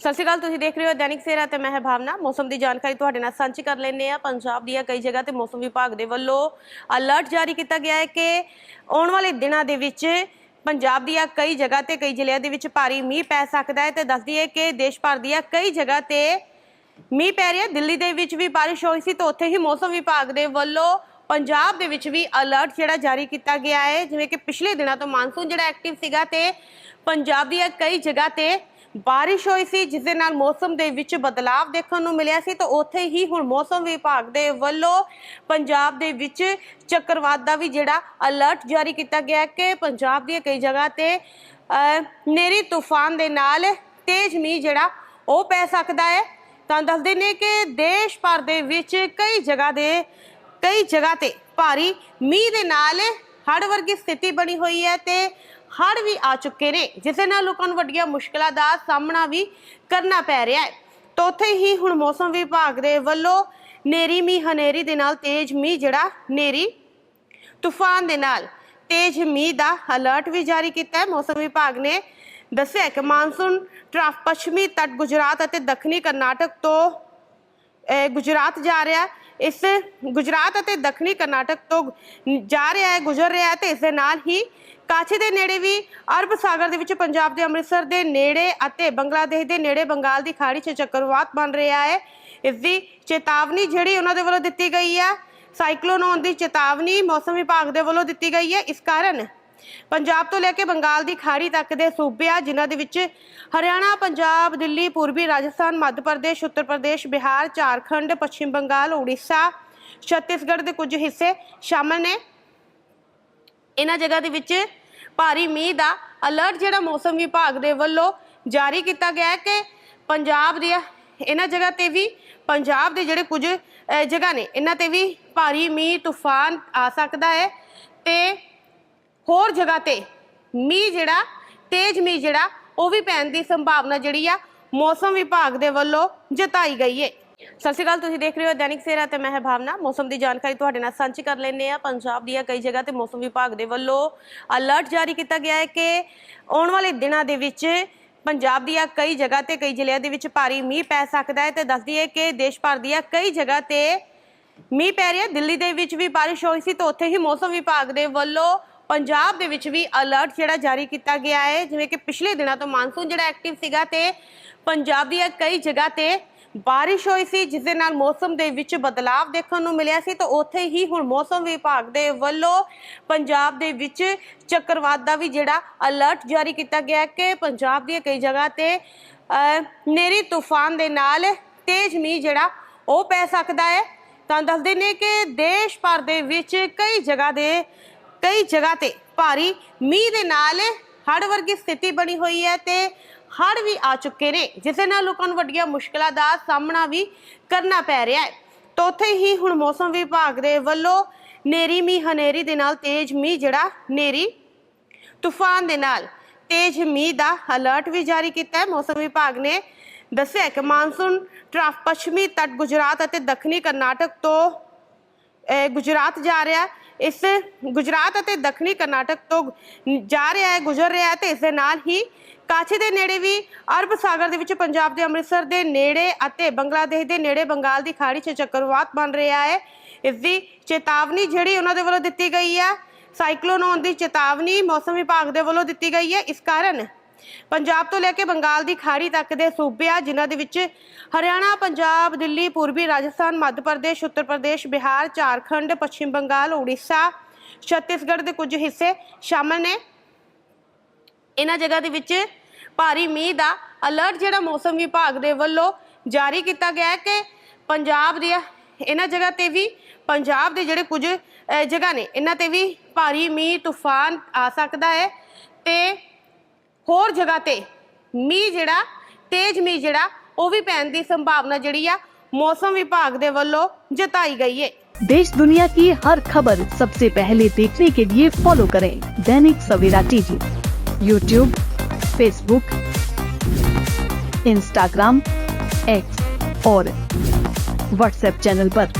ਸਤਿ ਸ਼੍ਰੀ ਅਕਾਲ, ਤੁਸੀਂ ਦੇਖ ਰਹੇ ਹੋ ਦੈਨਿਕ ਸੇਰਾ ਤੇ ਮੈਂ ਹਾਂ ਭਾਵਨਾ। ਮੌਸਮ ਦੀ ਜਾਣਕਾਰੀ ਤੁਹਾਡੇ ਨਾਲ ਸਾਂਝੀ ਕਰ ਲੈਂਦੇ ਆ ਪੰਜਾਬ ਦੀਆਂ ਕਈ ਜਗ੍ਹਾ ਤੇ ਮੌਸਮ ਵਿਭਾਗ ਦੇ ਵੱਲੋਂ ਅਲਰਟ ਜਾਰੀ ਕੀਤਾ ਗਿਆ ਹੈ ਕਿ ਆਉਣ ਵਾਲੇ ਦਿਨਾਂ ਦੇ ਵਿੱਚ ਪੰਜਾਬ ਦੀਆਂ ਕਈ ਜਗ੍ਹਾ ਤੇ, ਕਈ ਜ਼ਿਲ੍ਹਿਆਂ ਦੇ ਵਿੱਚ ਭਾਰੀ ਮੀਂਹ ਪੈ ਸਕਦਾ ਹੈ ਤੇ ਦੱਸਦੀ ਹੈ ਕਿ ਦੇਸ਼ ਭਰ ਦੀਆਂ ਕਈ ਜਗ੍ਹਾ ਤੇ ਮੀਂਹ ਪੈ ਰਿਹਾ ਦਿੱਲੀ ਦੇ ਵਿੱਚ ਵੀ ਬਾਰਿਸ਼ ਹੋਈ ਸੀ ਤਾਂ ਉੱਥੇ ਹੀ ਮੌਸਮ ਵਿਭਾਗ ਦੇ ਵੱਲੋਂ ਪੰਜਾਬ ਦੇ ਵਿੱਚ ਵੀ ਅਲਰਟ ਜਿਹੜਾ ਜਾਰੀ ਕੀਤਾ ਗਿਆ ਹੈ। ਜਿਵੇਂ ਕਿ ਪਿਛਲੇ ਦਿਨਾਂ ਤੋਂ ਮਾਨਸੂਨ ਜਿਹੜਾ ਐਕਟਿਵ ਸੀਗਾ ਤੇ ਪੰਜਾਬ ਦੀਆਂ ਕਈ ਜਗ੍ਹਾ ਤੇ ਬਾਰਿਸ਼ ਹੋਈ ਸੀ ਜਿਸ ਦੇ ਨਾਲ ਮੌਸਮ ਦੇ ਵਿੱਚ ਬਦਲਾਵ ਦੇਖਣ ਨੂੰ ਮਿਲਿਆ ਸੀ ਤਾਂ ਉੱਥੇ ਹੀ ਹੁਣ ਮੌਸਮ ਵਿਭਾਗ ਦੇ ਵੱਲੋਂ ਪੰਜਾਬ ਦੇ ਵਿੱਚ ਚੱਕਰਵਾਤ ਦਾ ਵੀ ਜਿਹੜਾ ਅਲਰਟ ਜਾਰੀ ਕੀਤਾ ਗਿਆ ਕਿ ਪੰਜਾਬ ਦੀਆਂ ਕਈ ਜਗ੍ਹਾ ਤੇ ਅਹ, ਨੇਰੀ ਤੂਫਾਨ ਦੇ ਨਾਲ ਤੇਜ਼ ਮੀਂਹ ਜਿਹੜਾ ਉਹ ਪੈ ਸਕਦਾ ਹੈ। ਤਾਂ ਦੱਸਦੇ ਨੇ ਕਿ ਦੇਸ਼ ਭਰ ਦੇ ਵਿੱਚ ਕਈ ਜਗ੍ਹਾ ਦੇ ਕਈ ਜਗ੍ਹਾ ਤੇ ਭਾਰੀ ਮੀਂਹ ਦੇ ਨਾਲ ਹੜ੍ਹ ਵਰਗੀ ਸਥਿਤੀ ਬਣੀ ਹੋਈ ਹੈ ਤੇ ਹੜ੍ਹ ਵੀ ਆ ਚੁੱਕੇ ਨੇ, ਜਿਸ ਦੇ ਨਾਲ ਲੋਕਾਂ ਨੂੰ ਵੱਡੀਆਂ ਮੁਸ਼ਕਲਾਂ ਦਾ ਸਾਹਮਣਾ ਵੀ ਕਰਨਾ ਪੈ ਰਿਹਾ ਹੈ। ਤਾਂ ਉੱਥੇ ਹੀ ਹੁਣ ਮੌਸਮ ਵਿਭਾਗ ਦੇ ਵੱਲੋਂ ਨੇਰੀ ਮੀਂਹ ਹਨੇਰੀ ਦੇ ਨਾਲ ਤੇਜ਼ ਮੀਂਹ ਜਿਹੜਾ, ਨੇਰੀ ਤੂਫਾਨ ਦੇ ਨਾਲ ਤੇਜ਼ ਮੀਂਹ ਦਾ ਅਲਰਟ ਵੀ ਜਾਰੀ ਕੀਤਾ ਹੈ। ਮੌਸਮ ਵਿਭਾਗ ਨੇ ਦੱਸਿਆ ਕਿ ਮਾਨਸੂਨ ਟਰਫ ਪੱਛਮੀ ਤੱਟ, ਗੁਜਰਾਤ ਅਤੇ ਦੱਖਣੀ ਕਰਨਾਟਕ ਤੋਂ ਗੁਜਰਾਤ ਜਾ ਰਿਹਾ ਇਸ ਗੁਜਰਾਤ ਅਤੇ ਦੱਖਣੀ ਕਰਨਾਟਕ ਤੋਂ ਜਾ ਰਿਹਾ ਹੈ, ਗੁਜ਼ਰ ਰਿਹਾ ਹੈ ਤੇ ਇਸ ਦੇ ਨਾਲ ਹੀ ਕਾਛੀ ਦੇ ਨੇੜੇ ਵੀ ਅਰਬ ਸਾਗਰ ਦੇ ਵਿੱਚ ਪੰਜਾਬ ਦੇ ਅੰਮ੍ਰਿਤਸਰ ਦੇ ਨੇੜੇ ਅਤੇ ਬੰਗਲਾਦੇਸ਼ ਦੇ ਨੇੜੇ ਬੰਗਾਲ ਦੀ ਖਾੜੀ 'ਚ ਚੱਕਰਵਾਤ ਬਣ ਰਿਹਾ ਹੈ। ਇਸ ਦੀ ਚੇਤਾਵਨੀ ਜਿਹੜੀ ਉਹਨਾਂ ਦੇ ਵੱਲੋਂ ਦਿੱਤੀ ਗਈ ਹੈ, ਸਾਈਕਲੋਨ ਆਉਣ ਦੀ ਚੇਤਾਵਨੀ ਮੌਸਮ ਵਿਭਾਗ ਦੇ ਵੱਲੋਂ ਦਿੱਤੀ ਗਈ ਹੈ। ਇਸ ਕਾਰਨ ਪੰਜਾਬ ਤੋਂ ਲੈ ਕੇ ਬੰਗਾਲ ਦੀ ਖਾੜੀ ਤੱਕ ਦੇ ਸੂਬੇ ਆ ਜਿਨ੍ਹਾਂ ਦੇ ਵਿੱਚ ਹਰਿਆਣਾ, ਪੰਜਾਬ, ਦਿੱਲੀ, ਪੂਰਬੀ ਰਾਜਸਥਾਨ, ਮੱਧ ਪ੍ਰਦੇਸ਼, ਉੱਤਰ ਪ੍ਰਦੇਸ਼, ਬਿਹਾਰ, ਝਾਰਖੰਡ, ਪੱਛਮ ਬੰਗਾਲ, ਉੜੀਸਾ, ਛੱਤੀਸਗੜ੍ਹ ਦੇ ਕੁਝ ਹਿੱਸੇ ਸ਼ਾਮਲ ਨੇ। ਇਹਨਾਂ ਜਗ੍ਹਾ ਦੇ ਵਿੱਚ ਭਾਰੀ ਮੀਂਹ ਦਾ ਅਲਰਟ ਜਿਹੜਾ ਮੌਸਮ ਵਿਭਾਗ ਦੇ ਵੱਲੋਂ ਜਾਰੀ ਕੀਤਾ ਗਿਆ ਹੈ ਕਿ ਪੰਜਾਬ ਦੀਆਂ ਇਹਨਾਂ ਜਗ੍ਹਾ ਤੇ ਵੀ ਪੰਜਾਬ ਦੇ ਜਿਹੜੇ ਕੁਝ ਜਗ੍ਹਾ ਨੇ, ਇਹਨਾਂ ਤੇ ਵੀ ਭਾਰੀ ਮੀਂਹ, ਤੂਫਾਨ ਆ ਸਕਦਾ ਹੈ ਤੇ ਹੋਰ ਜਗ੍ਹਾ ਤੇ ਮੀਂਹ ਜਿਹੜਾ, ਤੇਜ਼ ਮੀਂਹ ਜਿਹੜਾ, ਉਹ ਵੀ ਪੈਣ ਦੀ ਸੰਭਾਵਨਾ ਜਿਹੜੀ ਆ, ਮੌਸਮ ਵਿਭਾਗ ਦੇ ਵੱਲੋਂ ਜਤਾਈ ਗਈ ਹੈ ਸਤਿ ਸ਼੍ਰੀ ਅਕਾਲ, ਤੁਸੀਂ ਦੇਖ ਰਹੇ ਹੋ ਦੈਨਿਕ ਸੇਰਾ ਤੇ ਮੈਂ ਹਾਂ ਭਾਵਨਾ। ਮੌਸਮ ਦੀ ਜਾਣਕਾਰੀ ਤੁਹਾਡੇ ਨਾਲ ਸਾਂਝੀ ਕਰ ਲੈਂਦੇ ਆ ਪੰਜਾਬ ਦੀਆਂ ਕਈ ਜਗ੍ਹਾ ਤੇ ਮੌਸਮ ਵਿਭਾਗ ਦੇ ਵੱਲੋਂ ਅਲਰਟ ਜਾਰੀ ਕੀਤਾ ਗਿਆ ਹੈ ਕਿ ਆਉਣ ਵਾਲੇ ਦਿਨਾਂ ਦੇ ਵਿੱਚ ਪੰਜਾਬ ਦੀਆਂ ਕਈ ਜਗ੍ਹਾ ਤੇ, ਕਈ ਜ਼ਿਲ੍ਹਿਆਂ ਦੇ ਵਿੱਚ ਭਾਰੀ ਮੀਂਹ ਪੈ ਸਕਦਾ ਹੈ ਤੇ ਦੱਸਦੀ ਹੈ ਕਿ ਦੇਸ਼ ਭਰ ਦੀਆਂ ਕਈ ਜਗ੍ਹਾ ਤੇ ਮੀਂਹ ਪੈ ਰਿਹਾ ਦਿੱਲੀ ਦੇ ਵਿੱਚ ਵੀ ਬਾਰਿਸ਼ ਹੋਈ ਸੀ ਤਾਂ ਉੱਥੇ ਹੀ ਮੌਸਮ ਵਿਭਾਗ ਦੇ ਵੱਲੋਂ ਪੰਜਾਬ ਦੇ ਵਿੱਚ ਵੀ ਅਲਰਟ ਜਿਹੜਾ ਜਾਰੀ ਕੀਤਾ ਗਿਆ ਹੈ ਜਿਵੇਂ ਕਿ ਪਿਛਲੇ ਦਿਨਾਂ ਤੋਂ ਮਾਨਸੂਨ ਜਿਹੜਾ ਐਕਟਿਵ ਸੀਗਾ ਤੇ ਪੰਜਾਬ ਦੀਆਂ ਕਈ ਜਗ੍ਹਾ ਤੇ ਬਾਰਿਸ਼ ਹੋਈ ਸੀ ਜਿਸ ਦੇ ਨਾਲ ਮੌਸਮ ਦੇ ਵਿੱਚ ਬਦਲਾਵ ਦੇਖਣ ਨੂੰ ਮਿਲਿਆ ਸੀ। ਤਾਂ ਉੱਥੇ ਹੀ ਹੁਣ ਮੌਸਮ ਵਿਭਾਗ ਦੇ ਵੱਲੋਂ ਪੰਜਾਬ ਦੇ ਵਿੱਚ ਚੱਕਰਵਾਤ ਦਾ ਵੀ ਜਿਹੜਾ ਅਲਰਟ ਜਾਰੀ ਕੀਤਾ ਗਿਆ ਕਿ ਪੰਜਾਬ ਦੀਆਂ ਕਈ ਜਗ੍ਹਾ ਤੇ ਅਹ, ਨੇਰੀ ਤੂਫਾਨ ਦੇ ਨਾਲ ਤੇਜ਼ ਮੀਂਹ ਜਿਹੜਾ ਉਹ ਪੈ ਸਕਦਾ ਹੈ। ਤਾਂ ਦੱਸਦੇ ਨੇ ਕਿ ਦੇਸ਼ ਭਰ ਦੇ ਵਿੱਚ ਕਈ ਜਗ੍ਹਾ ਦੇ ਕਈ ਜਗ੍ਹਾ ਤੇ ਭਾਰੀ ਮੀਂਹ ਦੇ ਨਾਲ ਹੜ੍ਹ ਵਰਗੀ ਸਥਿਤੀ ਬਣੀ ਹੋਈ ਹੈ ਤੇ ਹੜ੍ਹ ਵੀ ਆ ਚੁੱਕੇ ਨੇ, ਜਿਸ ਦੇ ਨਾਲ ਲੋਕਾਂ ਨੂੰ ਵੱਡੀਆਂ ਮੁਸ਼ਕਲਾਂ ਦਾ ਸਾਹਮਣਾ ਵੀ ਕਰਨਾ ਪੈ ਰਿਹਾ ਹੈ ਤਾਂ ਉੱਥੇ ਹੀ ਹੁਣ ਮੌਸਮ ਵਿਭਾਗ ਦੇ ਵੱਲੋਂ ਨੇਰੀ ਮੀਂਹ ਹਨੇਰੀ ਦੇ ਨਾਲ ਤੇਜ਼ ਮੀਂਹ ਜਿਹੜਾ ਨੇਰੀ ਤੂਫਾਨ ਦੇ ਨਾਲ ਤੇਜ਼ ਮੀਂਹ ਦਾ ਅਲਰਟ ਵੀ ਜਾਰੀ ਕੀਤਾ ਹੈ ਮੌਸਮ ਵਿਭਾਗ ਨੇ ਦੱਸਿਆ ਕਿ ਮਾਨਸੂਨ ਟਰਫ ਪੱਛਮੀ ਤੱਟ ਗੁਜਰਾਤ ਅਤੇ ਦੱਖਣੀ ਕਰਨਾਟਕ ਤੋਂ ਗੁਜਰਾਤ ਜਾ ਰਿਹਾ ਹੈ। ਇਸ ਗੁਜਰਾਤ ਅਤੇ ਦੱਖਣੀ ਕਰਨਾਟਕ ਤੋਂ ਜਾ ਰਿਹਾ ਹੈ, ਗੁਜ਼ਰ ਰਿਹਾ ਹੈ ਤੇ ਇਸ ਦੇ ਨਾਲ ਹੀ ਕਾਛੀ ਦੇ ਨੇੜੇ ਵੀ ਅਰਬ ਸਾਗਰ ਦੇ ਵਿੱਚ ਪੰਜਾਬ ਦੇ ਅੰਮ੍ਰਿਤਸਰ ਦੇ ਨੇੜੇ ਅਤੇ ਬੰਗਲਾਦੇਸ਼ ਦੇ ਨੇੜੇ ਬੰਗਾਲ ਦੀ ਖਾੜੀ 'ਚ ਚੱਕਰਵਾਤ ਬਣ ਰਿਹਾ ਹੈ। ਇਸ ਦੀ ਚੇਤਾਵਨੀ ਜਿਹੜੀ ਉਹਨਾਂ ਦੇ ਵੱਲੋਂ ਦਿੱਤੀ ਗਈ ਹੈ ਸਾਈਕਲੋਨ ਆਉਣ ਦੀ ਚੇਤਾਵਨੀ ਮੌਸਮ ਵਿਭਾਗ ਦੇ ਵੱਲੋਂ ਦਿੱਤੀ ਗਈ ਹੈ ਇਸ ਕਾਰਨ ਪੰਜਾਬ ਤੋਂ ਲੈ ਕੇ ਬੰਗਾਲ ਦੀ ਖਾੜੀ ਤੱਕ ਦੇ ਸੂਬੇ ਆ ਜਿਨ੍ਹਾਂ ਦੇ ਵਿੱਚ ਹਰਿਆਣਾ, ਪੰਜਾਬ, ਦਿੱਲੀ, ਪੂਰਬੀ ਰਾਜਸਥਾਨ, ਮੱਧ ਪ੍ਰਦੇਸ਼, ਉੱਤਰ ਪ੍ਰਦੇਸ਼, ਬਿਹਾਰ, ਝਾਰਖੰਡ, ਪੱਛਮ ਬੰਗਾਲ, ਉੜੀਸਾ, ਛੱਤੀਸਗੜ੍ਹ ਦੇ ਕੁਝ ਹਿੱਸੇ ਸ਼ਾਮਲ ਨੇ। ਇਹਨਾਂ ਜਗ੍ਹਾ ਦੇ ਵਿੱਚ ਭਾਰੀ ਮੀਂਹ ਦਾ ਅਲਰਟ ਜਿਹੜਾ ਮੌਸਮ ਵਿਭਾਗ ਦੇ ਵੱਲੋਂ ਜਾਰੀ ਕੀਤਾ ਗਿਆ ਹੈ ਕਿ ਪੰਜਾਬ ਦੀਆਂ ਇਹਨਾਂ ਜਗ੍ਹਾ ਤੇ ਵੀ ਪੰਜਾਬ ਦੇ ਜਿਹੜੇ ਕੁਝ ਜਗ੍ਹਾ ਨੇ, ਇਹਨਾਂ ਤੇ ਵੀ ਭਾਰੀ ਮੀਂਹ, ਤੂਫਾਨ ਆ ਸਕਦਾ ਹੈ ਤੇ ਹੋਰ ਜਗ੍ਹਾ ਤੇ ਮੀਂਹ ਜਿਹੜਾ ਤੇਜ਼ ਮੀਂਹ ਜਿਹੜਾ ਉਹ ਵੀ ਪੈਣ ਦੀ ਸੰਭਾਵਨਾ ਜਿਹੜੀ ਆ ਮੌਸਮ ਵਿਭਾਗ ਦੇ ਵੱਲੋਂ ਜਤਾਈ ਗਈ ਹੈ देश दुनिया की हर खबर सबसे पहले देखने के लिए फॉलो करें Dainik Savera TV YouTube Facebook Instagram X और व्हाट्सएप चैनल पर।